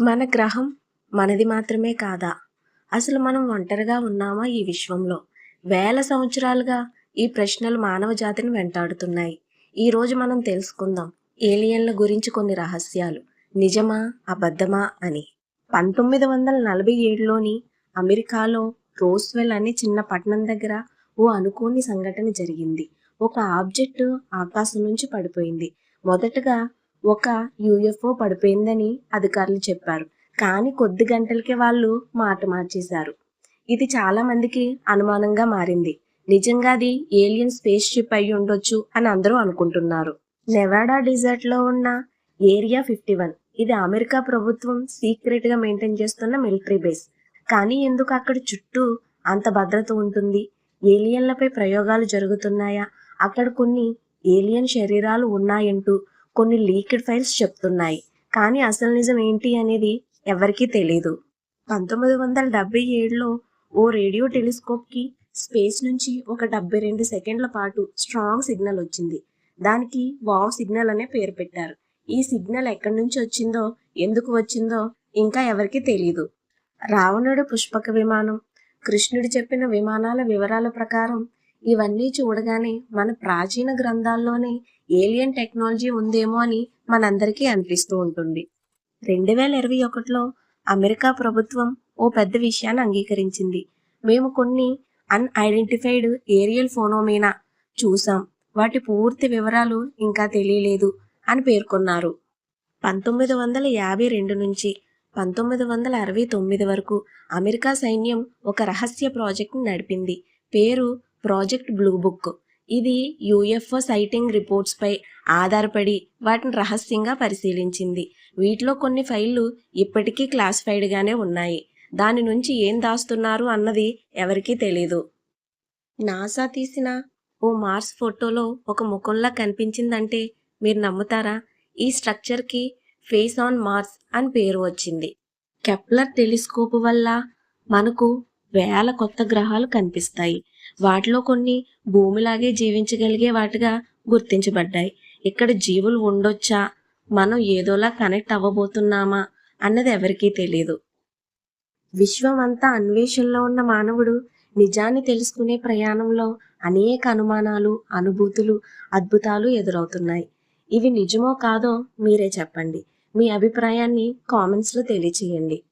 మన గ్రహం మనది మాత్రమే కాదా? అసలు మనం ఒంటరిగా ఉన్నామా ఈ విశ్వంలో? వేల సంవత్సరాలుగా ఈ ప్రశ్నలు మానవ జాతిని వెంటాడుతున్నాయి. ఈరోజు మనం తెలుసుకుందాం ఏలియన్ల గురించి కొన్ని రహస్యాలు. నిజమా? అబద్ధమా? అని. పంతొమ్మిది వందల నలభై ఏడులోని అమెరికాలో రోస్వెల్ అనే చిన్న పట్టణం దగ్గర ఓ అనుకోని సంఘటన జరిగింది. ఒక ఆబ్జెక్ట్ ఆకాశం నుంచి పడిపోయింది. మొదటగా ఒక యుఎఫ్ఓ పడిపోయిందని అధికారులు చెప్పారు. కానీ కొద్ది గంటలకే వాళ్ళు మాట మార్చేశారు. ఇది చాలా మందికి అనుమానంగా మారింది. నిజంగా అది ఏలియన్ స్పేస్ షిప్ అయి ఉండొచ్చు అని అందరూ అనుకుంటున్నారు. నెవాడా డిజర్ట్లో ఉన్న ఏరియా ఫిఫ్టీ వన్. ఇది అమెరికా ప్రభుత్వం సీక్రెట్గా మెయింటైన్ చేస్తున్న మిలిటరీ బేస్. కానీ ఎందుకు అక్కడ చుట్టూ అంత భద్రత ఉంటుంది? ఏలియన్లపై ప్రయోగాలు జరుగుతున్నాయా? అక్కడ కొన్ని ఏలియన్ శరీరాలు ఉన్నాయంటూ కొన్ని లీక్డ్ ఫైల్స్ చెప్తున్నాయి. కానీ అసలు నిజం ఏంటి అనేది ఎవరికీ తెలియదు పంతొమ్మిది వందల డెబ్బై ఏడులో ఓ రేడియో టెలిస్కోప్కి స్పేస్ నుంచి ఒక డెబ్బై రెండు సెకండ్ల పాటు స్ట్రాంగ్ సిగ్నల్ వచ్చింది. దానికి వావ్ సిగ్నల్ అనే పేరు పెట్టారు. ఈ సిగ్నల్ ఎక్కడి నుంచి వచ్చిందో ఎందుకు వచ్చిందో ఇంకా ఎవరికీ తెలియదు రావణుడు పుష్పక విమానం కృష్ణుడు చెప్పిన విమానాల వివరాల ప్రకారం ఇవన్నీ చూడగానే మన ప్రాచీన గ్రంథాల్లోనే ఏలియన్ టెక్నాలజీ ఉందేమో అని మనందరికీ అనిపిస్తూ ఉంటుంది. రెండు వేల ఇరవై ఒకటిలో అమెరికా ప్రభుత్వం ఓ పెద్ద విషయాన్ని అంగీకరించింది. మేము కొన్ని అన్ఐడెంటిఫైడ్ ఏరియల్ ఫోనోమీనా చూసాం. వాటి పూర్తి వివరాలు ఇంకా తెలియలేదు అని పేర్కొన్నారు. పంతొమ్మిది వందల యాభై రెండు నుంచి పంతొమ్మిది వందల అరవై తొమ్మిది వరకు అమెరికా సైన్యం ఒక రహస్య ప్రాజెక్ట్ని నడిపింది. పేరు ప్రాజెక్ట్ బ్లూ బుక్. ఇది యుఎఫ్ఓ సైటింగ్ రిపోర్ట్స్పై ఆధారపడి వాటిని రహస్యంగా పరిశీలించింది. వీటిలో కొన్ని ఫైళ్ళు ఇప్పటికీ క్లాసిఫైడ్గానే ఉన్నాయి. దాని నుంచి ఏం దాస్తున్నారు అన్నది ఎవరికీ తెలీదు. నాసా తీసిన ఓ మార్స్ ఫోటోలో ఒక ముఖంలా కనిపించిందంటే మీరు నమ్ముతారా? ఈ స్ట్రక్చర్కి ఫేస్ ఆన్ మార్స్ అని పేరు వచ్చింది. కెప్లర్ టెలిస్కోప్ వల్ల మనకు వేల కొత్త గ్రహాలు కనిపిస్తాయి. వాటిలో కొన్ని భూమిలాగే జీవించగలిగే వాటిగా గుర్తించబడ్డాయి. ఇక్కడ జీవులు ఉండొచ్చా? మనం ఏదోలా కనెక్ట్ అవ్వబోతున్నామా? అన్నది ఎవరికీ తెలియదు విశ్వం అంతా అన్వేషణలో ఉన్న మానవుడు నిజాన్ని తెలుసుకునే ప్రయాణంలో అనేక అనుమానాలు అనుభూతులు అద్భుతాలు ఎదురవుతున్నాయి. ఇవి నిజమో కాదో మీరే చెప్పండి. మీ అభిప్రాయాన్ని కామెంట్స్లో తెలియచేయండి.